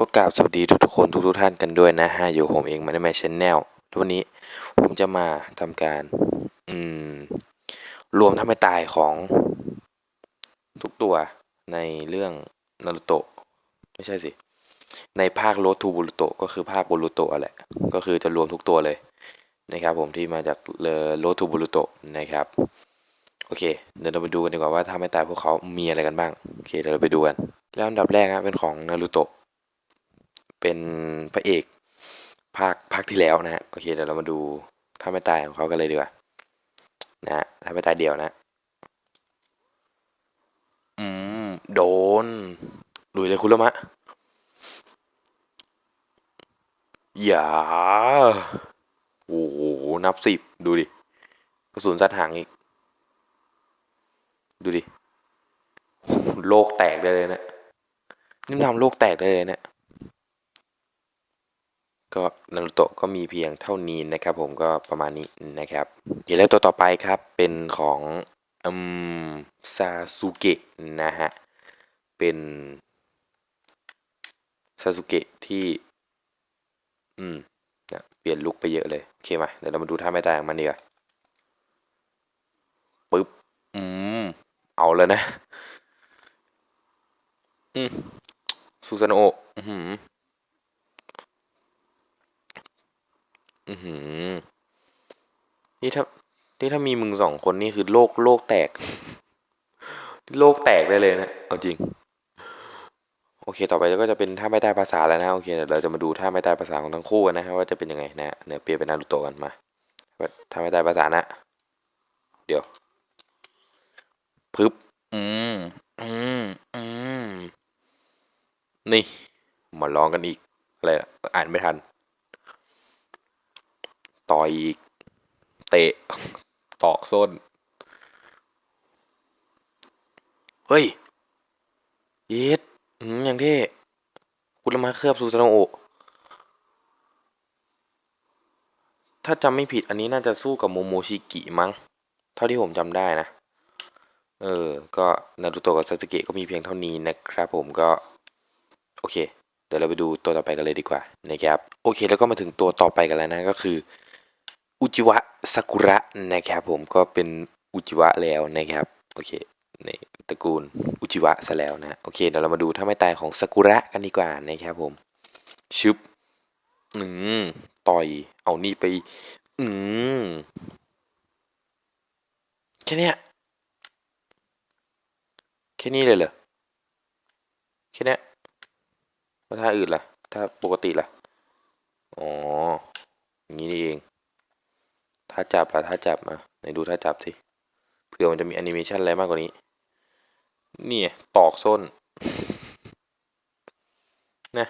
ก็กราบสวัสดีทุกๆคนทุกๆท่านกันด้วยนะฮะอยู่ผมเองมาในแมชชแนลวันนี้ผมจะมาทำการ อืม รวมทำให้ตายของ ทุกตัวในเรื่องนารูโตะไม่ใช่สิ ในภาคโรทูบุรุโตะก็คือภาคบุรุโตะแหละ ก็คือจะรวมทุกตัวเลยนะครับ ผมที่มาจากโรทูบุรุโตะนะครับ โอเค เดี๋ยวเราไปดูกันดีกว่าว่าถ้าไม่ตายพวกเขามีอะไรกันบ้าง โอเคเดี๋ยวเราไปดูกันแล้วอันดับแรกนะเป็นของนารูโตะ เป็นพระเอกภาคภาคที่แล้วนะฮะโอเคเดี๋ยวเรามาดูถ้าไม่ตายของเขากันเลยดีกว่านะฮะถ้าไม่ตายเดียวนะอืมโดนลุยเลยคุณละมะอย่าโอ้โหนับสิบดูดิกระสุนสัดหางอีก ดูดิโลกแตกได้เลยเนะนี่มทำโลกแตกได้เลยเนะ ก็นารูโตะก็มีเพียงเท่านี้นะครับ ผมก็ประมาณนี้นะครับเดี๋ยวแล้วตัวต่อไปครับเป็นของอืมซาสุเกะนะฮะเป็นซาสุเกะที่ อืมนะเปลี่ยนลุคไปเยอะเลย โอเคมาเดี๋ยวเรามาดูท่าไม่ตายของมันดีกว่าปึ๊บ อืม เอาเลยนะ อืมซูซานโอะอือ อือหือ นี่ถ้า นี่ถ้ามีมึงสองคนนี่คือโลกโลกแตก โลกแตกได้เลยนะ เอาจริง โอเค ต่อไปก็จะเป็นท่าไม่ได้ภาษาแล้วนะโอเคเดี๋ยวเราจะมาดูท่าไม่ได้ภาษาของทั้งคู่กันนะครับว่าจะเป็นยังไงนะเดี๋ยวเปียเป็นนารูโตะกันมาท่าไม่ได้ภาษานะ เดี๋ยวพึบอืมอืมอืมนี่มาลองกันอีกอะไรอ่านไม่ทัน ต่อยอีก เตะ ตอกส้น เฮ้ยเย็ดอย่างที่คุณละมาเคลือบซูซานโอถ้าจำไม่ผิดอันนี้น่าจะสู้กับโมโมชิกิมั้ง เท่าที่ผมจำได้นะ เออ ก็นารูโตะกับซาสึเกะก็มีเพียงเท่านี้นะครับผมก็ โอเค เดี๋ยวเราไปดูตัวต่อไปกันเลยดีกว่านะครับ โอเค แล้วก็มาถึงตัวต่อไปกันแล้วนะ ก็คือ อุจิวะซากุระนะครับผมก็เป็นอุจิวะแล้วนะครับโอเคในตระกูลอุจิวะซะแล้วนะโอเคเดี๋ยวเรามาดูถ้าไม่ตายของซากุระกันดีกว่านะครับผมชึบอืมต่อยเอานี่ไปอืมแค่นี้แค่นี้เลยเหรอแค่นี้แล้วถ้าอื่นล่ะถ้าปกติล่ะอ๋ออย่างนี้นี่เอง ถ้าจับล่ะถ้าจับมาไหนดูถ้าจับสิเผื่อมันจะมีแอนิเมชันอะไรมากกว่านี้ นี่ตอกส้นนะ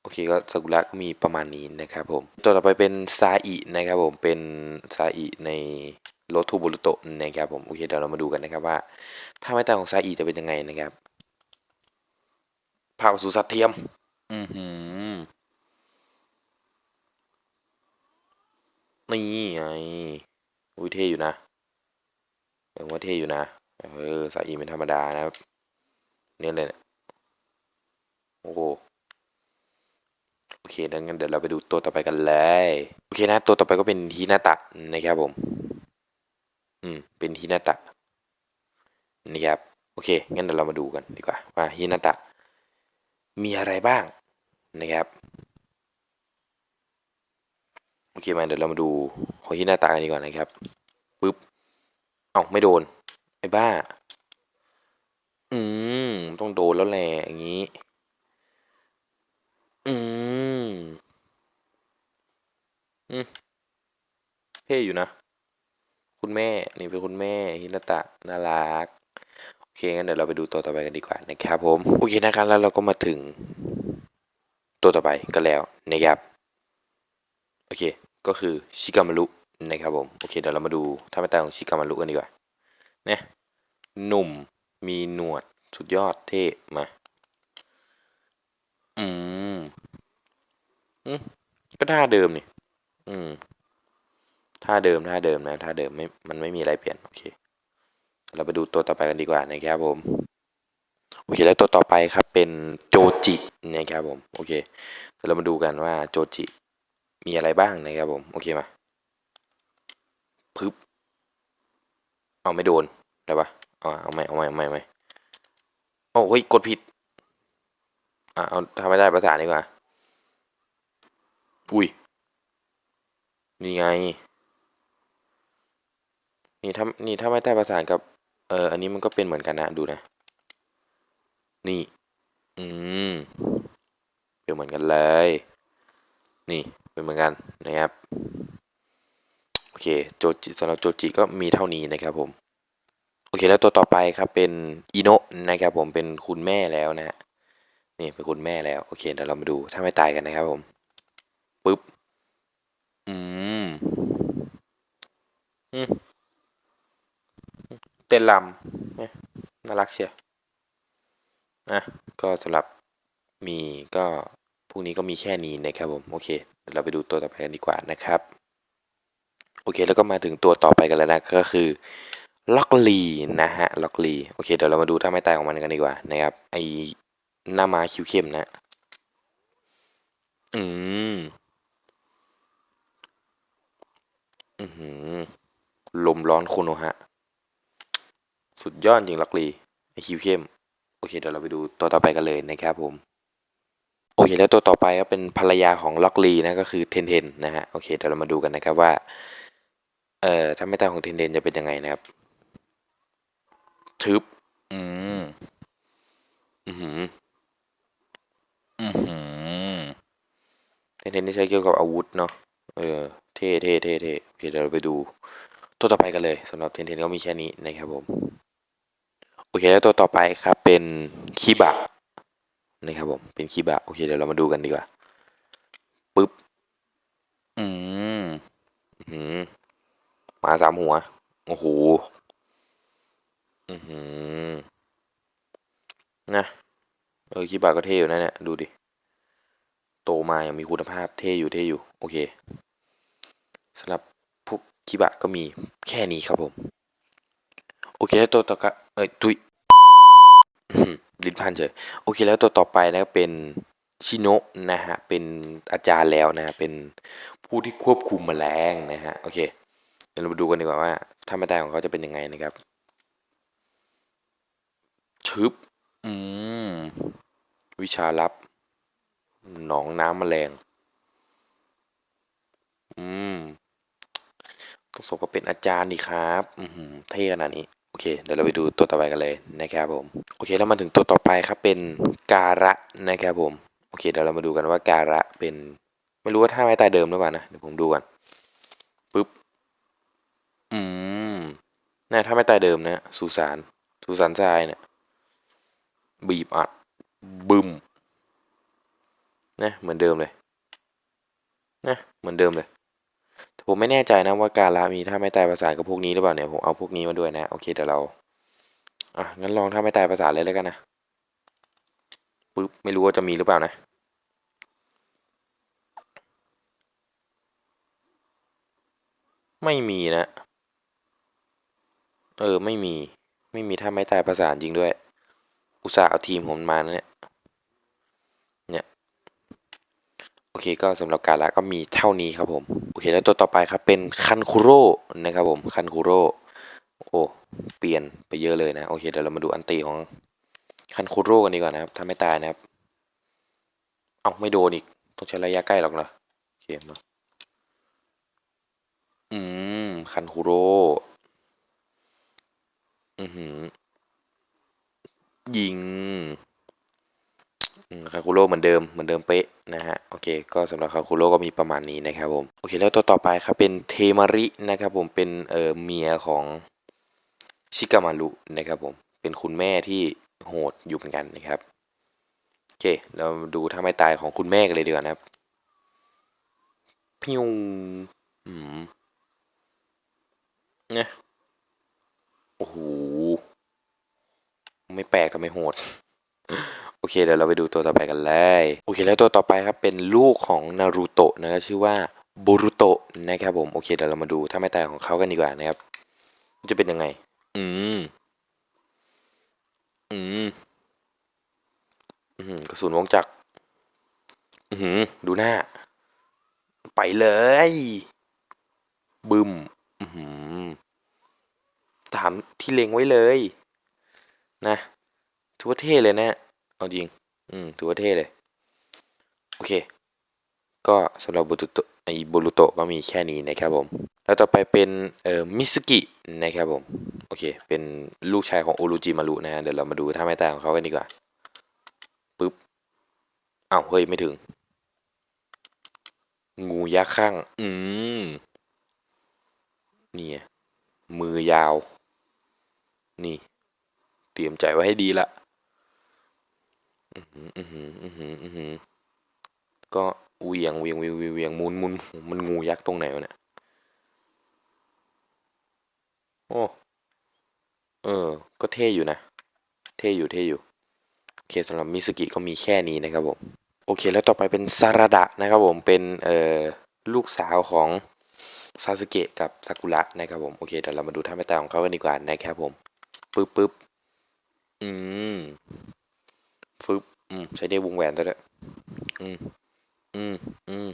โอเคก็ซากุระก็มีประมาณนี้นะครับผม ตัวต่อไปเป็นซาอินะครับผมเป็นซาอิในโรทูบุรุโตะนะครับผมโอเคเดี๋ยวเรามาดูกันนะครับว่าถ้าไม่ตายของซาอิจะเป็นยังไงนะครับภาพสู่สัตว์เทียม อือหือ นี่ไงอุ้ยเท่อยู่นะเออว่าเท่อยู่นะ เออสายอีเป็นธรรมดานะครับเนี่ยเลยนี่ยโอ้โหโอเคดังนั้นเดี๋ยวเราไปดูตัวต่อไปกันเลย โอเคนะ ตัวต่อไปก็เป็นฮินาตะนะครับผม อืม เป็นฮินาตะนี่ครับ โอเค งั้นเดี๋ยวเรามาดูกันดีกว่า ว่าฮินาตะมีอะไรบ้างนะครับ อเคมาเดี๋ยวเรามาดูของฮินาตะกันดีกว่านะครับปึ๊บเอ้าไม่โดนไอ้บ้า อืมต้องโดนแล้วแหละอย่างนี้ อืมอืมเท่อยู่นะ คุณแม่ นี่เป็นคุณแม่ฮินาตะน่ารัก โอเคงั้นเดี๋ยวเราไปดูตัวต่อไปกันดีกว่านะครับผม โอเคนะครับแล้วเราก็มาถึง ตัวต่อไปกันแล้วนะครับ โอเค ก็คือชิกามารุนะครับผมโอเคเดี๋ยวเรามาดูท่าไม่ตายของชิกามารุกันดีกว่าเนี่ยหนุ่มมีหนวดสุดยอดเท่มาอืมอืมก็ท่าเดิมนี่อืมท่าเดิมท่าเดิมนะท่าเดิมไม่มันไม่มีอะไรเปลี่ยนโอเค เราไปดูตัวต่อไปกันดีกว่านะครับผมโอเคแล้วตัวต่อไปครับเป็นโจจินะครับผมโอเคเดี๋ยวเรามาดูกันว่าโจจิ มีอะไรบ้างนะครับผม โอเคมาพึบเอาไม่โดนได้ปะเอาเอาไม่เอาไม่เอาไม่ไม่โอ้เฮ้ยกดผิดอะเอาทำไม่ได้ภาษานดีกว่าอุ้ยนี่ไง นี่ถ้านี่ถ้าไม่ได้ประสานกับเอออันนี้มันก็เป็นเหมือนกันนะดูนะ นี่ อืมเป็นเหมือนกันเลย นี่ เป็นเหมือนกันนะครับโอเคโจจิสำหรับโจจิก็มีเท่านี้นะครับผมโอเคแล้วตัวต่อไปครับเป็นอิโนะนะครับผมเป็นคุณแม่แล้วนะนี่เป็นคุณแม่แล้วโอเคเดี๋ยวเรามาดูถ้าไม่ตายกันนะครับผมปึ๊บอืมอืมเต้นรำนี่น่ารักเชียวนะก็สำหรับมีก็พรุ่งนี้ก็มีแค่นี้นะครับผม โอเค เราไปดูตัวต่อไปกันดีกว่านะครับ โอเคแล้วก็มาถึงตัวต่อไปกันแล้วนะก็คือล็อกลีนะฮะล็อกลีโอเคเดี๋ยวเรามาดูถ้าไม่ตายของมันกันดีกว่านะครับไอหน้ามาคิวเข้มนะ อืมอือหือลมร้อนโคโนฮะ สุดยอดจริงล็อกลีไอคิวเข้ม โอเคเดี๋ยวเราไปดูตัวต่อไปกันเลยนะครับผม โอเคแล้วตัวต่อไปก็เป็นภรรยาของล็อกลีนะก็คือเทนเทนนะฮะโอเคเดี๋ยวเรามาดูกันนะครับว่าเอ่อถ้าไม่ตายของเทนเทนจะเป็นยังไงนะครับทึบอืมอือหืออือหือเทนเทนนี่ใช้เกี่ยวกับอาวุธเนาะเออเท่เท่เท่เท่โอเคเดี๋ยวเราไปดูตัวต่อไปกันเลยสำหรับเทนเทนก็มีแค่นี้นะครับผมโอเคแล้วตัวต่อไปครับเป็นคิบะ นะครับผมเป็นคิบะโอเคเดี๋ยวเรามาดูกันดีกว่าปึ๊บอืมอืมมาสามหัวโอ้โหอือหือนะเออคิบะก็เท่อยู่นะเนี่ยดูดิโตมาอย่างมีคุณภาพเท่อยู่เท่อยู่โอเคสำหรับพวกคิบะก็มีแค่นี้ครับผม โอเคแล้วตัวต่อไปเอ้ยตุย ลิ้นพันเฉยโอเคแล้วตัวต่อไปนะเป็นชิโนะนะฮะเป็นอาจารย์แล้วนะฮะเป็นผู้ที่ควบคุมแมลงนะฮะโอเคเดี๋ยวเรามาดูกันดีกว่าว่าถ้าไม่ตาของเขาจะเป็นยังไงนะครับชึบอืมวิชาลับ หนองน้ำแมลงอืมต้องสมกับเป็นอาจารย์ดีครับ อือหือเท่ขนาดนี้ โอเคเดี๋ยวเราไปดูตัวต่อไปกันเลยนะครับผมโอเคแล้วมาถึงตัวต่อไปครับเป็นการะนะครับผมโอเคเดี๋ยวเรามาดูกันว่าการะเป็น ไม่รู้ว่าท่าไม้ตายเดิมหรือเปล่านะเดี๋ยวผมดูกันปึ๊บอืมนี่ท่าไม้ตายเดิมนะสุสานสุสานทรายเนี่ยบีบอัดบึมนะเหมือนเดิมเลยนะเหมือนเดิมเลย ผมไม่แน่ใจนะว่าการละมีท่าไม่ตายประสานกับพวกนี้หรือเปล่าเนี่ยผมเอาพวกนี้มาด้วยนะโอเคเดี๋ยวเราอะงั้นลองท่าไม่ตายประสานเลยแล้วกันนะปึ๊บไม่รู้ว่าจะมีหรือเปล่านะไม่มีนะ เออ ไม่มี ไม่มีท่าไม่ตายประสานจริงด้วย อุตส่าห์เอาทีมผมมานะเนี่ยเนี่ย โอเคก็สำหรับการละก็มีเท่านี้ครับผมโอเคแล้วตัวต่อไปครับเป็นคันคุโร่นะครับผมคันคุโร่โอ้เปลี่ยนไปเยอะเลยนะโอเคเดี๋ยวเรามาดูอันตีของคันคุโร่กันดีกว่านะครับถ้าไม่ตายนะครับเอ้าไม่โดนอีกต้องใช้ระยะใกล้หรอกเหรอโอเคเนาะอืมคันคุโร่อือหือยิง คาคุโร่เหมือนเดิมเหมือนเดิมเป๊ะนะฮะโอเค ก็สำหรับคาคุโร่ก็มีประมาณนี้นะครับผมโอเคแล้วตัวต่อไปครับเป็นเทมารินะครับผมเป็นเอ่อเมียของชิกามารุนะครับผมเป็นคุณแม่ที่โหดอยู่เหมือนกันนะครับโอเค เราดูถ้าไม่ตายของคุณแม่กันเลยดีกว่านะครับพิวอืมเนี่ยโอ้โหไม่แปลกทำไมโหด เคเดี๋ยวเราไปดูตัวต่อไปกันเลย โอเคแล้วตัวต่อไปครับเป็นลูกของนารูโตะนะครับชื่อว่าบูรุโตะนะครับผมโอเคเดี๋ยวเรามาดูถ้าไม่ตายของเขากันดีกว่านะครับ จะเป็นยังไง อืม อืม อื้อหือกระสุนวงจักรอือหือดูหน้า ไปเลย บึมอือหือตามที่เล็งไว้เลย นะถือว่าเท่เลยนะ เอาจริง อืม ถือว่าเท่เลย โอเค ก็สำหรับบุตุโตะไอบุรุโตะก็มีแค่นี้นะครับผม แล้วต่อไปเป็นเอ่อมิสกินะครับผม โอเค เป็นลูกชายของโอรุจิมารุนะฮะ เดี๋ยวเรามาดูท่าไม้ตายของเขากันดีกว่า ปึ๊บอ้าวเฮ้ย ไม่ถึง งูยักษ์ข้าง อืมนี่ไงมือยาว นี่ เตรียมใจไว้ให้ดีละ อือหืออือหืออือหือก็เวียงเวียงเวียงเวียงเวียงมุนมุนมันงูยักษ์ตรงไหนวะเนี่ยโอ้เออ ก็เท่อยู่นะ เท่อยู่เท่อยู่โอเคสำหรับมิสกิก็มีแค่นี้นะครับผมโอเค แล้วต่อไปเป็นซาราดะนะครับผมเป็นเอ่อลูกสาวของซาสึเกะกับซากุระนะครับผมโอเคเดี๋ยวเรามาดูท่าไม่ตายของเขากันดีกว่านะครับผมปึ๊บปึ๊บอืมฟึบอืม ใช้ได้วงแหวนตัวด้ยอืม อืม อืม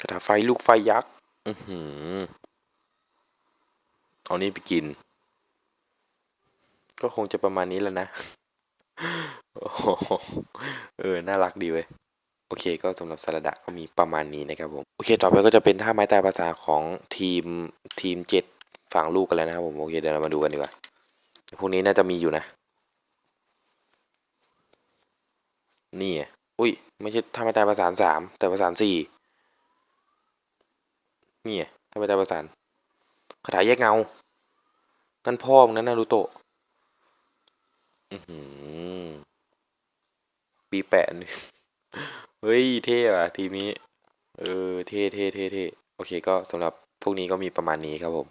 กระถาไฟลูกไฟยักษ์ อือหือเอานี้ไปกิน ก็คงจะประมาณนี้แล้วนะ เออ น่ารักดีเว้ย โอเค ก็สำหรับสารดะก็มีประมาณนี้นะครับผม โอเค ต่อไปก็จะเป็นท่าไม้ตายภาษาของทีมทีมเจ็ดฝั่งลูกกันแล้วนะครับผม โอเค เดี๋ยวเรามาดูกันดีกว่า พวกนี้น่าจะมีอยู่นะ นี่อุ้ย ไม่ใช่ท่าไม้ตายประสานสามแต่ประสานสี่นี่ไงท่าไม้ตายประสานคาถาแยกเงานั่นพ่อมึงนั่นนารูโตะอือหือปีแปดนี่เฮ้ย เท่อะทีมนี้ เออ เท่เท่เท่เท่โอเคก็สำหรับพวกนี้ก็มีประมาณนี้ครับผม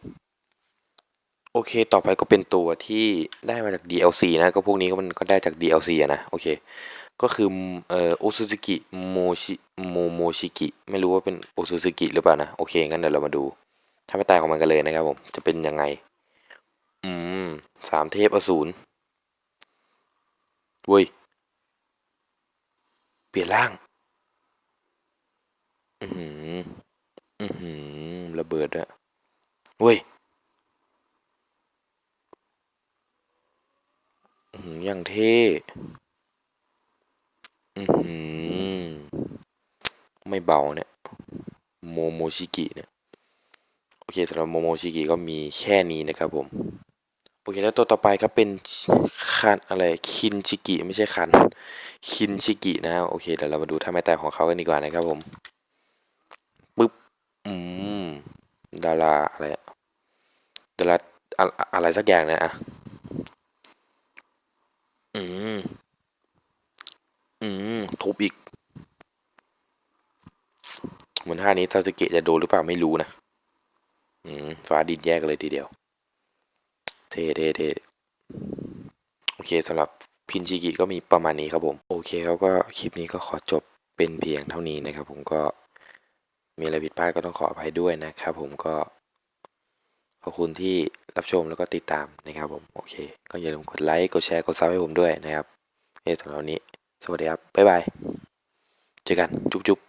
โอเค ต่อไปก็เป็นตัวที่ได้มาจาก DLC นะ ก็พวกนี้ก็มันก็ได้จาก DLC อะนะ โอเค ก็คือเอ่อโอซูซึกิโมชิโมโมชิกิไม่รู้ว่าเป็นโอซูซึกิหรือเปล่านะโอเคงั้นเดี๋ยวเรามาดูถ้าไม่ตายของมันกันเลยนะครับผมจะเป็นยังไง อืมสามเทพอสูรเว้ยเปลี่ยนร่าง อือหืออือหือระเบิดอะเว้ยอือหืออย่างเท่ อือหือ ไม่เบาเนี่ยโมโมชิกิเนี่ย โอเคสำหรับโมโมชิกิก็มีแค่นี้นะครับผม โอเคแล้วตัวต่อไปก็เป็นคันอะไรคินชิกิไม่ใช่คัน คินชิกินะโอเคเดี๋ยวเรามาดูท่าไม้ตายของเขากันดีกว่านะครับผมปึ๊บอืมดาราอะไรดาราอะอะไรสักอย่างเนี่ะอืม อืมทุบอีก เหมือนท่านี้ซาสึเกะจะโดนหรือเปล่าไม่รู้นะ อืมฟ้าดินแยกเลยทีเดียว เท่เท่เท่โอเคสำหรับพินชิกิก็มีประมาณนี้ครับผม โอเคครับก็คลิปนี้ก็ขอจบเป็นเพียงเท่านี้นะครับ ผมก็มีอะไรผิดพลาดก็ต้องขออภัยด้วยนะครับ ผมก็ขอบคุณที่รับชมแล้วก็ติดตามนะครับผม โอเค ก็อย่าลืมกดไลค์กดแชร์กดซับให้ผมด้วยนะครับโอสำหรับวันนี้ สวัสดีครับ บ๊ายบาย เจอกัน จุ๊บจุ๊บ